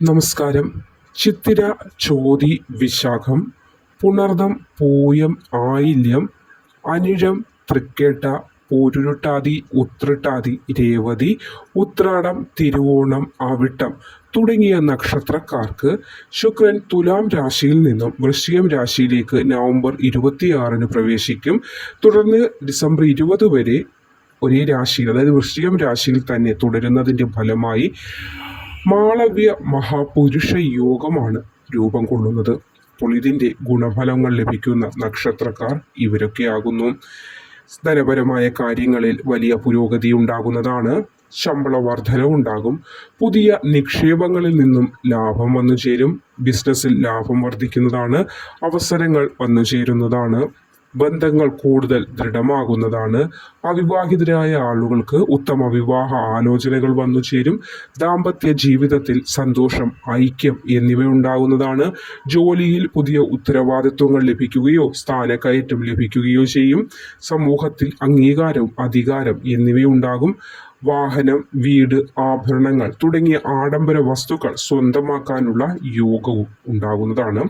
നമസ്കാരം. ചിത്തിര ചോതി വിശാഖം പുണർദം പൂയം ആയില്യം അനിഴം തൃക്കേട്ട പൂരുരുട്ടാതി ഉത്രട്ടാതി രേവതി ഉത്രാടം തിരുവോണം അവിട്ടം തുടങ്ങിയ നക്ഷത്രക്കാർക്ക് ശുക്രൻ തുലാം രാശിയിൽ നിന്നും വൃശ്ചികം രാശിയിലേക്ക് നവംബർ ഇരുപത്തിയാറിന് പ്രവേശിക്കും. തുടർന്ന് ഡിസംബർ ഇരുപത് വരെ ഒരേ രാശിയിൽ അതായത് വൃശ്ചികം രാശിയിൽ തന്നെ തുടരുന്നതിന്റെ ഫലമായി മാളവ്യ മഹാപുരുഷ യോഗമാണ് രൂപം കൊള്ളുന്നത്. അപ്പോൾ ഗുണഫലങ്ങൾ ലഭിക്കുന്ന നക്ഷത്രക്കാർ ഇവരൊക്കെയാകുന്നു. ധനപരമായ കാര്യങ്ങളിൽ വലിയ പുരോഗതി ഉണ്ടാകുന്നതാണ്. ശമ്പള വർധന ഉണ്ടാകും. പുതിയ നിക്ഷേപങ്ങളിൽ നിന്നും ലാഭം വന്നു ചേരും. ബിസിനസ്സിൽ ലാഭം വർദ്ധിക്കുന്നതാണ്. അവസരങ്ങൾ വന്നു ചേരുന്നതാണ്. ബന്ധങ്ങൾ കൂടുതൽ ദൃഢമാകുന്നതാണ്. അവിവാഹിതരായ ആളുകൾക്ക് ഉത്തമ വിവാഹ ആലോചനകൾ വന്നു ചേരും. ദാമ്പത്യ ജീവിതത്തിൽ സന്തോഷം ഐക്യം എന്നിവ ഉണ്ടാകുന്നതാണ് ജോലിയിൽ പുതിയ ഉത്തരവാദിത്വങ്ങൾ ലഭിക്കുകയോ സ്ഥാനക്കയറ്റം ലഭിക്കുകയോ ചെയ്യും. സമൂഹത്തിൽ അംഗീകാരവും അധികാരം എന്നിവയുണ്ടാകും. വാഹനം വീട് ആഭരണങ്ങൾ തുടങ്ങിയ ആഡംബര വസ്തുക്കൾ സ്വന്തമാക്കാനുള്ള യോഗവും ഉണ്ടാകുന്നതാണ്.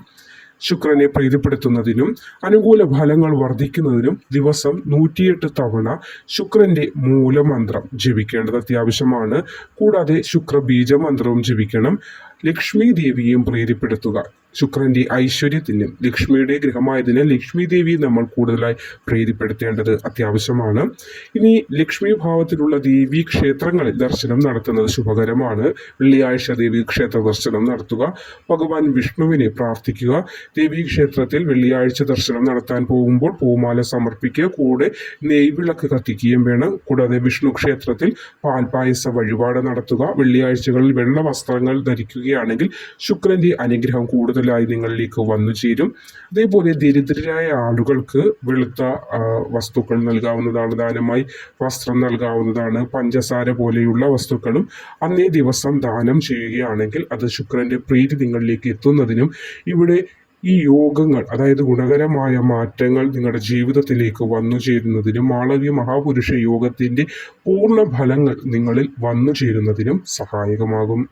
ശുക്രനെ പ്രീതിപ്പെടുത്തുന്നതിനും അനുകൂല ഫലങ്ങൾ വർദ്ധിക്കുന്നതിനും ദിവസം നൂറ്റിയെട്ട് തവണ ശുക്രന്റെ മൂലമന്ത്രം ജപിക്കേണ്ടത് അത്യാവശ്യമാണ്. കൂടാതെ ശുക്രബീജ മന്ത്രവും ജപിക്കണം. ലക്ഷ്മി ദേവിയെയും പ്രീതിപ്പെടുത്തുക. ശുക്രന്റെ ഐശ്വര്യത്തിനും ലക്ഷ്മിയുടെ ഗ്രഹമായതിനാൽ ലക്ഷ്മി ദേവി നമ്മൾ കൂടുതലായി പ്രീതിപ്പെടുത്തേണ്ടത് അത്യാവശ്യമാണ്. ഇനി ലക്ഷ്മി ഭാവത്തിലുള്ള ദേവി ക്ഷേത്രങ്ങളിൽ ദർശനം നടത്തുന്നത് ശുഭകരമാണ്. വെള്ളിയാഴ്ച ദേവി ക്ഷേത്ര ദർശനം നടത്തുക ഭഗവാൻ വിഷ്ണുവിനെ പ്രാർത്ഥിക്കുക. ദേവി ക്ഷേത്രത്തിൽ വെള്ളിയാഴ്ച ദർശനം നടത്താൻ പോകുമ്പോൾ പൂമാല സമർപ്പിക്കുക കൂടെ നെയ്വിളക്ക് കത്തിക്കുകയും വേണം. കൂടാതെ വിഷ്ണു ക്ഷേത്രത്തിൽ പാൽപായസ വഴിപാട് നടത്തുക. വെള്ളിയാഴ്ചകളിൽ വെള്ള വസ്ത്രങ്ങൾ ധരിക്കുകയാണെങ്കിൽ ശുക്രന്റെ അനുഗ്രഹം നിങ്ങളിലേക്ക് വന്നു ചേരും. അതേപോലെ ദരിദ്രരായ ആളുകൾക്ക് വെളുത്ത വസ്തുക്കൾ നൽകാവുന്നതാണ്. ദാനമായി വസ്ത്രം നൽകാവുന്നതാണ്. പഞ്ചസാര പോലെയുള്ള വസ്തുക്കളും അന്നേ ദിവസം ദാനം ചെയ്യുകയാണെങ്കിൽ അത് ശുക്രന്റെ പ്രീതി നിങ്ങളിലേക്ക് എത്തുന്നതിനും ഇവിടെ ഈ യോഗങ്ങൾ അതായത് ഗുണകരമായ മാറ്റങ്ങൾ നിങ്ങളുടെ ജീവിതത്തിലേക്ക് വന്നു ചേരുന്നതിനും മാളവ്യ മഹാപുരുഷ യോഗത്തിന്റെ പൂർണ ഫലങ്ങൾ നിങ്ങളിൽ വന്നു ചേരുന്നതിനും സഹായകമാകും.